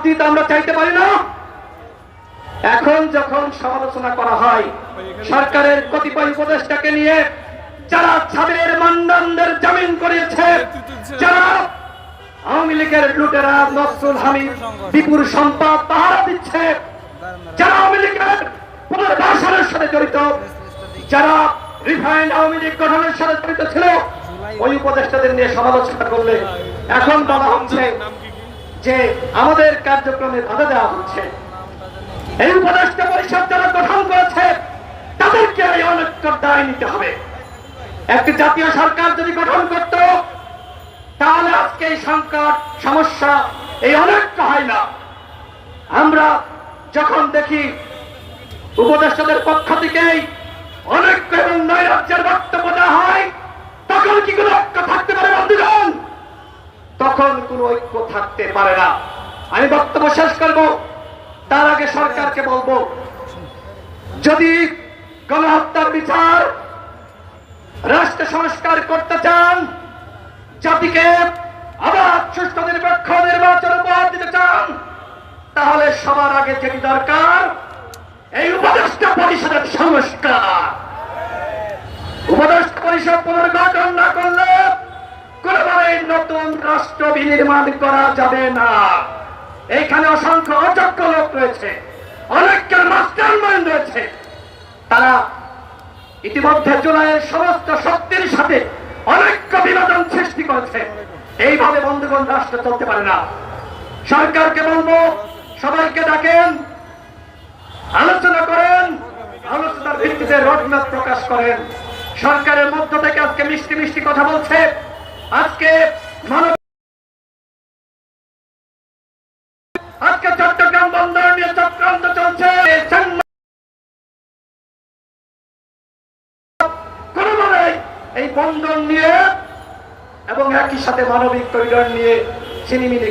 রাজনীতি আমরা চাইতে পারি না। এখন যখন সমালোচনা করা হয়, সরকারের কতিপয় উপদেষ্টাকে নিয়ে যারা ছাদের মান্ডানদের জামিন করিয়েছে যারা আওয়ামী লীগের লুটেরা নসরুল হামিদ, বিপুল সম্পদ পাহারা দিচ্ছে, যারা আওয়ামী লীগের পুনর্বাসনের সাথে জড়িত, যারা রিফাইন্ড আওয়ামী লীগ গঠনের সাথে জড়িত ছিল, ওই উপদেষ্টাদের নিয়ে সমালোচনা করলে এখন বলা হচ্ছে যে আমাদের কার্যক্রমে বাধা দেওয়া হচ্ছে। এই উপদেষ্টা পরিষদ যারা গঠন করেছে, তাদেরকে এই অনেক দায় নিতে হবে। একটি জাতীয় সরকার যদি গঠন করত, তাহলে আজকে এই সংকট, সমস্যা, এই অনেক হয় না। আমরা যখন দেখি উপদেষ্টাদের পক্ষ থেকেই অনেক এবং নৈরাজ্যের বক্তব্য তখন কোনো ঐক্য থাকতে পারে না। আমি বক্তব্য শেষ করব, তার আগে সরকারকে বলব, যদি গণহত্যার বিচার রাষ্ট্র সংস্কার করতে চান, জাতিকে আবার সুস্থ নিরপেক্ষ নির্বাচন উপহার দিতে চান, তাহলে সবার আগে যেটি দরকার, এই উপদেষ্টা পরিষদের সংস্কার। উপদেষ্টা পরিষদ পুনর্গঠন না করলে কোনোভাবে নতুন রাষ্ট্র বিনির্মাণ করা যাবে না। এইখানে অসংখ্য অযোগ্য লোক রয়েছে, অনেকের মাস্টার মাইন্ড রয়েছে। তারা ইতিমধ্যে জুলাইয়ের সমস্ত শক্তির সাথে অনেক বিনোদন সৃষ্টি করেছে। এইভাবে বন্ধুগণ, রাষ্ট্র চলতে পারে না। সরকারকে বলব, সবাইকে ডাকেন, আলোচনা করেন, আলোচনার ভিত্তিতে রোডম্যাপ প্রকাশ করেন। সরকারের মধ্য থেকে আজকে মিষ্টি মিষ্টি কথা বলছে। আজকে আজকে চট্টগ্রাম বন্দর নিয়ে চক্রান্ত চলছে। এই বন্দর নিয়ে এবং একই সাথে মানবিক করিডর নিয়ে চিনিমিনি